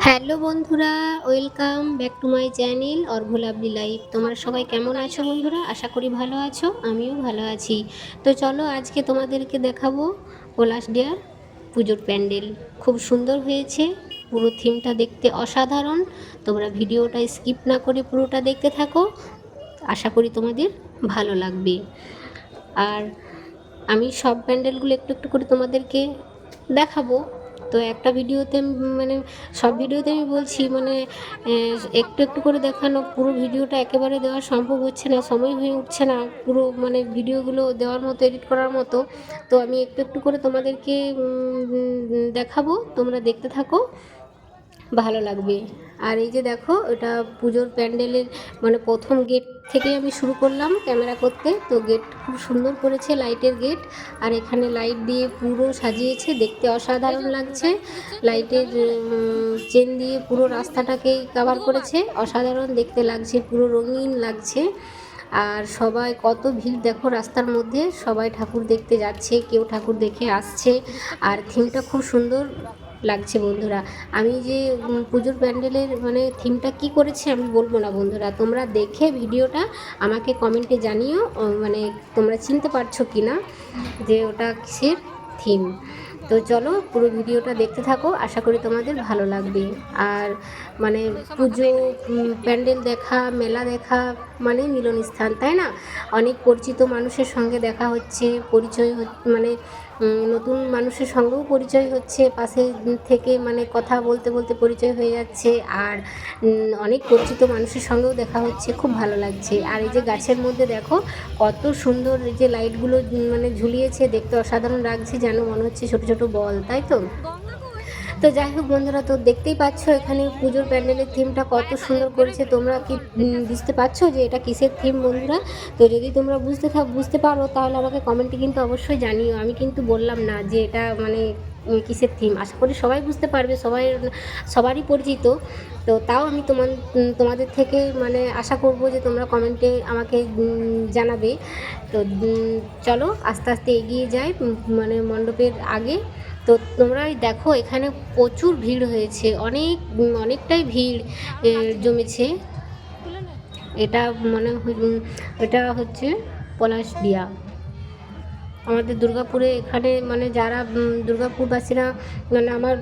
Hello বন্ধুরা, welcome back to my channel অর্ঘলাভলি life. তোমরা সবাই কেমন আছো বন্ধুরা? আশা করি ভালো আছো, আমিও ভালো আছি। তো চলো আজকে তোমাদেরকে দেখাবো পলাশ ডিয়ার পুজোর প্যান্ডেল। খুব সুন্দর হয়েছে, পুরো থিমটা দেখতে অসাধারণ। তোমরা ভিডিওটা স্কিপ না করে পুরোটা দেখতে থাকো, আশা করি তোমাদের ভালো লাগবে। আর আমি সব প্যান্ডেলগুলো একটু একটু করে তোমাদেরকে দেখাবো। তো একটা ভিডিওতে মানে সব ভিডিওতে আমি বলছি মানে একটু একটু করে দেখানো, পুরো ভিডিওটা একেবারে দেওয়া সম্ভব হচ্ছে না, সময় হয়ে উঠছে না, পুরো মানে ভিডিওগুলো দেওয়ার মতো, এডিট করার মতো। তো আমি একটু একটু করে তোমাদেরকে দেখাবো, তোমরা দেখতে থাকো। ভালো লাগবে। আর এই যে দেখো, এটা পুজোর প্যান্ডেলের মানে প্রথম গেট থেকেই আমি শুরু করলাম ক্যামেরা করতে। তো গেট খুব সুন্দর করেছে, লাইটের গেট। আর এখানে লাইট দিয়ে পুরো সাজিয়েছে, দেখতে অসাধারণ লাগছে। লাইটের চেন দিয়ে পুরো রাস্তাটাকেই কভার করেছে। অসাধারণ দেখতে লাগছে, পুরো রঙিন লাগছে। আর সবাই কত ভিড় দেখো রাস্তার মধ্যে। সবাই ঠাকুর দেখতে যাচ্ছে, কেউ ঠাকুর দেখে আসছে। আর থিমটা খুব সুন্দর। লাগছে বন্ধুরা। আমি যে পুজোর প্যান্ডেলের মানে থিমটা কি করেছে আমি বলব না বন্ধুরা। তোমরা দেখে ভিডিওটা আমাকে কমেন্টে জানিও মানে তোমরা চিনতে পারছ কি না যে ওটা কিসের থিম তো চলো পুরো ভিডিওটা দেখতে থাকো, আশা করি তোমাদের ভালো লাগবে। আর মানে পুজো প্যান্ডেল দেখা, মেলা দেখা মানে মিলন স্থান, তাই না? অনেক পরিচিত মানুষের সঙ্গে দেখা হচ্ছে, পরিচয় মানে নতুন মানুষের সঙ্গেও পরিচয় হচ্ছে, পাশে থেকে মানে কথা বলতে বলতে পরিচয় হয়ে যাচ্ছে, আর অনেক পরিচিত মানুষের সঙ্গেও দেখা হচ্ছে, খুব ভালো লাগছে। আর এই যে গাছের মধ্যে দেখো, কত সুন্দর যে লাইটগুলো মানে ঝুলিয়েছে, দেখতে অসাধারণ লাগছে, যেন মনে হচ্ছে ছোট ছোট বল, তাই তো? তো যাই হোক বন্ধুরা, তো দেখতেই পাচ্ছ এখানে পুজোর প্যান্ডেলের থিমটা কত সুন্দর করেছে। তোমরা কি বুঝতে পারছ যে এটা কিসের থিম বন্ধুরা? তো যদি তোমরা বুঝতে থাক, বুঝতে পারো, তাহলে আমাকে কমেন্টে কিন্তু অবশ্যই জানিও। আমি কিন্তু বললাম না যে এটা মানে কিসের থিম আশা করি সবাই বুঝতে পারবে সবাই সবারই পরিচিত। তো তাও আমি তোমার তোমাদের থেকে মানে আশা করব যে তোমরা কমেন্টে আমাকে জানাবে। তো চলো আস্তে আস্তে এগিয়ে উম, মানে মণ্ডপের আগে। তো তোমরা দেখো এখানে প্রচুর ভিড় হয়েছে অনেক অনেকটাই ভিড় জমেছে। এটা মনে এটা হচ্ছে পলাশডিয়া আমাদের দুর্গাপুরে এখানে মানে যারা দুর্গাপুরবাসীরা মানে আমার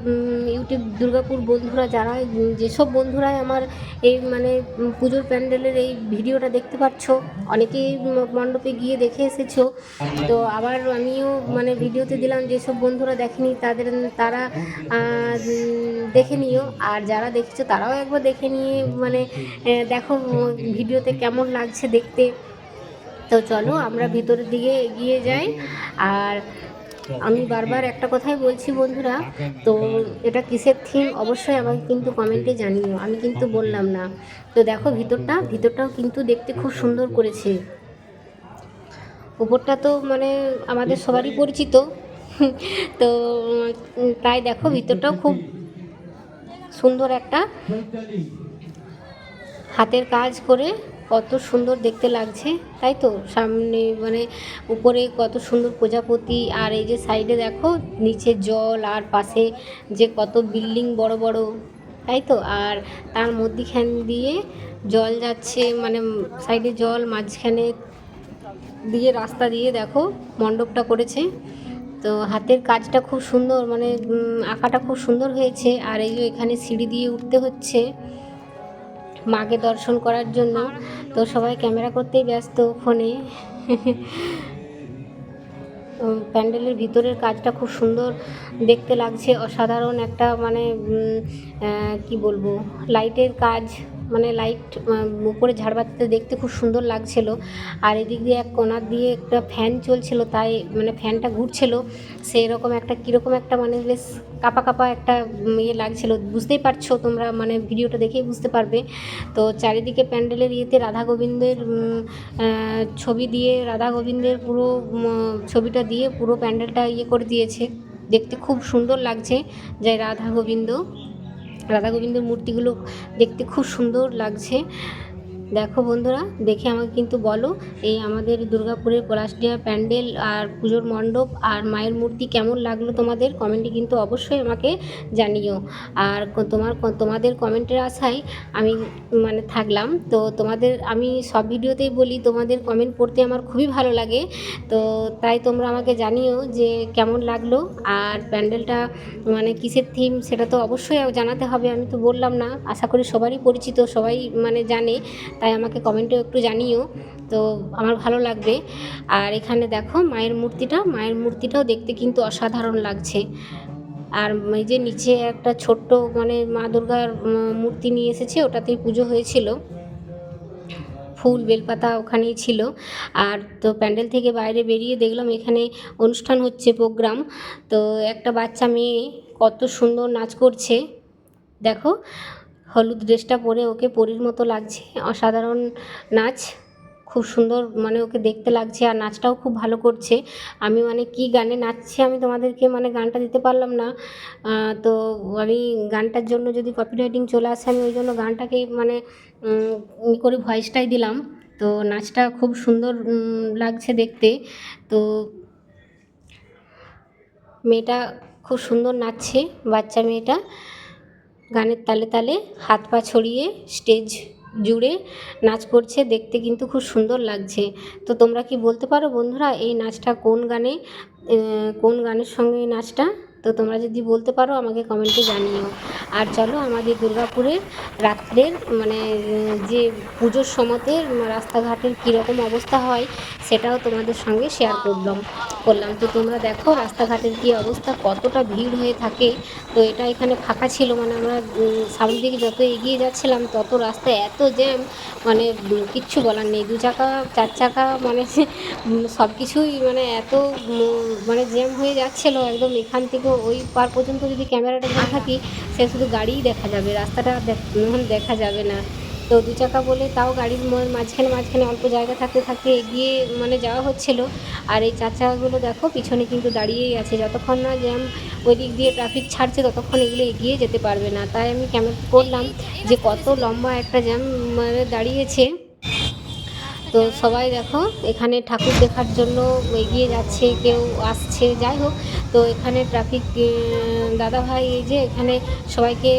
ইউটিউব দুর্গাপুর বন্ধুরা যারা যেসব বন্ধুরাই আমার এই মানে পুজোর প্যান্ডেলের এই ভিডিওটা দেখতে পাচ্ছ অনেকেই মণ্ডপে গিয়ে দেখে এসেছ। তো আবার আমিও মানে ভিডিওতে দিলাম, যেসব বন্ধুরা দেখেনি তাদের, তারা দেখে নিও। আর যারা দেখেছ তারাও একবার দেখে নিয়ে মানে দেখো, ভিডিওতে কেমন লাগছে দেখতে। তো চলো, আমরা ভিতরের দিকে এগিয়ে যাই। আর আমি বারবার একটা কথাই বলছি বন্ধুরা, তো এটা কিসের থিম অবশ্যই আমাকে কিন্তু কমেন্টে জানিও, আমি কিন্তু বললাম না। তো দেখো ভিতরটা, ভিতরটাও কিন্তু দেখতে খুব সুন্দর করেছে। উপরটা তো মানে আমাদের সবারই পরিচিত। তো তাই দেখো, ভিতরটাও খুব সুন্দর একটা হাতের কাজ করে কত সুন্দর দেখতে লাগছে, তাই তো? সামনে মানে উপরে কত সুন্দর প্রজাপতি, আর এই যে সাইডে দেখো, নিচে জল, আর পাশে যে কত বিল্ডিং বড় বড়, তাই তো? আর তার মধ্যিখান দিয়ে জল যাচ্ছে মানে সাইডে জল, মাঝখানে দিয়ে রাস্তা দিয়ে দেখো, মণ্ডপটা করেছে। তো হাতের কাজটা খুব সুন্দর মানে আঁকাটা খুব সুন্দর হয়েছে। আর এই যে এখানে সিঁড়ি দিয়ে উঠতে হচ্ছে। মাকে দর্শন করার জন্য। তো সবাই ক্যামেরা করতেই ব্যস্ত ফোনে। প্যান্ডেলের ভিতরের কাজটা খুব সুন্দর দেখতে লাগছে। অসাধারণ একটা মানে কি বলব, লাইটের কাজ মানে লাইট উপরে ঝাড়বাতিতে দেখতে খুব সুন্দর লাগছিল। আর এদিক দিয়ে এক কোনার দিয়ে একটা ফ্যান চলছিল, তাই মানে ফ্যানটা ঘুরছিল। সেই রকম একটা, কীরকম একটা মানে বেশ কাপা কাপা একটা ইয়ে লাগছিল। বুঝতেই পারছ তোমরা মানে ভিডিওটা দেখেই বুঝতে পারবে। তো চারিদিকে প্যান্ডেলের ইয়েতে রাধা গোবিন্দের ছবি দিয়ে, রাধা গোবিন্দের পুরো ছবিটা দিয়ে পুরো প্যান্ডেলটা ইয়ে করে দিয়েছে। দেখতে খুব সুন্দর লাগছে। যে রাধা গোবিন্দ। রাধা গোবিন্দের মূর্তিগুলো দেখতে খুব সুন্দর লাগছে। দেখো বন্ধুরা, দেখে আমাকে কিন্তু বলো, এই আমাদের দুর্গাপুরের পলাশডিহা প্যান্ডেল আর পুজোর মণ্ডপ আর মায়ের মূর্তি কেমন লাগল তোমাদের কমেন্টে কিন্তু অবশ্যই আমাকে জানিও। আর তোমার তোমাদের কমেন্টের আশায় আমি মানে থাকলাম। তো তোমাদের, আমি সব ভিডিওতেই বলি, তোমাদের কমেন্ট পড়তে আমার খুবই ভালো লাগে। তো তাই তোমরা আমাকে জানিও যে কেমন লাগল আর প্যান্ডেলটা মানে কিসের থিম সেটা তো অবশ্যই জানাতে হবে, আমি তো বললাম না। আশা করি সবারই পরিচিত, সবাই মানে জানে। তাই আমাকে কমেন্টেও একটু জানিও। তো আমার ভালো লাগবে। আর এখানে দেখো, মায়ের মূর্তিটা, মায়ের মূর্তিটাও দেখতে কিন্তু অসাধারণ লাগছে। আর এই যে নিচে একটা ছোট্ট মানে মা দুর্গার মূর্তি নিয়ে এসেছে, ওটাতেই পুজো হয়েছিল। ফুল, বেলপাতা ওখানেই ছিল। আর তো প্যান্ডেল থেকে বাইরে বেরিয়ে দেখলাম এখানে অনুষ্ঠান হচ্ছে, প্রোগ্রাম। তো একটা বাচ্চা মেয়ে কত সুন্দর নাচ করছে। দেখো হলুদ ড্রেসটা পরে ওকে পরীর মতো লাগছে। অসাধারণ নাচ, খুব সুন্দর মানে ওকে দেখতে লাগছে আর নাচটাও খুব ভালো করছে। আমি মানে কি গানে নাচছে আমি তোমাদেরকে মানে গানটা দিতে পারলাম না। তো আমি গানটার জন্য যদি কপিরাইটিং চলে আসে আমি ওই জন্য গানটাকে মানে করে ভয়েসটাই দিলাম। তো নাচটা খুব সুন্দর লাগছে দেখতে। তো মেয়েটা খুব সুন্দর নাচছে, বাচ্চা মেয়েটা। গানের তালে তালে হাত পা ছড়িয়ে স্টেজ জুড়ে নাচ করছে, দেখতে কিন্তু খুব সুন্দর লাগছে। তো তোমরা কি বলতে পারো বন্ধুরা এই নাচটা কোন গানে কোন গানের সঙ্গে এই নাচটা? তো তোমরা যদি বলতে পারো, আমাকে কমেন্টে জানিও। আর চলো আমাদের দুর্গাপুরের রাত্রের মানে যে পুজোর সময়তে রাস্তাঘাটের কীরকম অবস্থা হয়, সেটাও তোমাদের সঙ্গে শেয়ার করলাম। করলাম। তো তোমরা দেখো রাস্তাঘাটের কী অবস্থা, কতটা ভিড় হয়ে থাকে। তো এটা এখানে ফাঁকা ছিল মানে আমরা সামনের দিকে যত এগিয়ে যাচ্ছিলাম, তত রাস্তায় এত জ্যাম মানে কিচ্ছু বলার নেই। দু চাকা, চার চাকা মানে সব কিছুই মানে এত মানে জ্যাম হয়ে যাচ্ছিল, একদম এখান থেকে ওই পার পর্যন্ত যদি ক্যামেরাটা না থাকি সে শুধু গাড়িই দেখা যাবে রাস্তাটা মানে দেখা যাবে না। তো দু চাকা বলে তাও গাড়ির মাঝখানে মাঝখানে অল্প জায়গা থাকতে থাকতে এগিয়ে মানে যাওয়া হচ্ছিল। আর এই চার চাকাগুলো দেখো পিছনে কিন্তু দাঁড়িয়েই আছে। যতক্ষণ না জ্যাম ওই দিক দিয়ে ট্রাফিক ছাড়ছে ততক্ষণ এগুলো এগিয়ে যেতে পারবে না। তাই আমি ক্যামেরা করলাম যে কত লম্বা একটা জ্যাম মানে দাঁড়িয়েছে। তো সবাই দেখো, এখানে ঠাকুর দেখার জন্য এগিয়ে যাচ্ছে, কেউ আসছে, যাই হোক। তো এখানে ট্রাফিক দাদা ভাই এই যে এখানে সবাইকে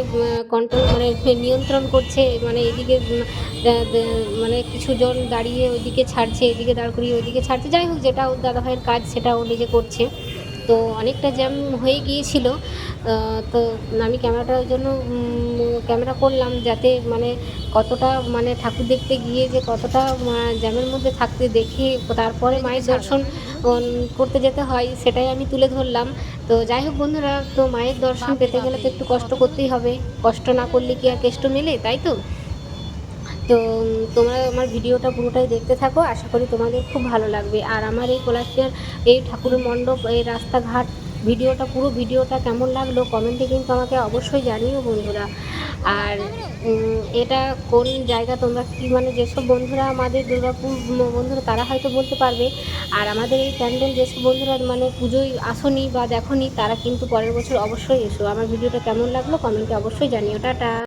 কন্ট্রোল মানে নিয়ন্ত্রণ করছে মানে এদিকে মানে কিছু জন দাঁড়িয়ে ওইদিকে ছাড়ছে, এদিকে দাঁড় করিয়ে ওইদিকে ছাড়ছে। যাই হোক, যেটা ওর দাদা ভাইয়ের কাজ, সেটা ও নিজে করছে। তো অনেকটা জ্যাম হয়ে গিয়েছিল। তো আমি ক্যামেরাটার জন্য ক্যামেরা করলাম যাতে মানে কতটা মানে ঠাকুর দেখতে গিয়ে যে কতটা জ্যামের মধ্যে থাকতে দেখে তারপরে মায়ের দর্শন করতে যেতে হয় সেটাই আমি তুলে ধরলাম। তো যাই হোক বন্ধুরা তো মায়ের দর্শন পেতে গেলে তো একটু কষ্ট করতেই হবে। কষ্ট না করলে কি আর কেষ্ট মেলে তাই তো? তো তোমরা আমার ভিডিওটা পুরোটাই দেখতে থাকো, আশা করি তোমাদের খুব ভালো লাগবে। আর আমার এই কৈলাসের এই ঠাকুরের মণ্ডপ, এই রাস্তাঘাট ভিডিওটা, পুরো ভিডিওটা কেমন লাগল কমেন্টে কিন্তু আমাকে অবশ্যই জানিও বন্ধুরা। আর এটা কোন জায়গা তোমরা কি মানে যেসব বন্ধুরা আমাদের দুর্গাপুর, বন্ধুরা তারা হয়তো বলতে পারবে। আর আমাদের এই প্যান্ডেল যেসব বন্ধুরা মানে পুজোয় আসনি বা দেখনি, তারা কিন্তু পরের বছর অবশ্যই এসো। আমার ভিডিওটা কেমন লাগল কমেন্টে অবশ্যই জানিও। টাটা।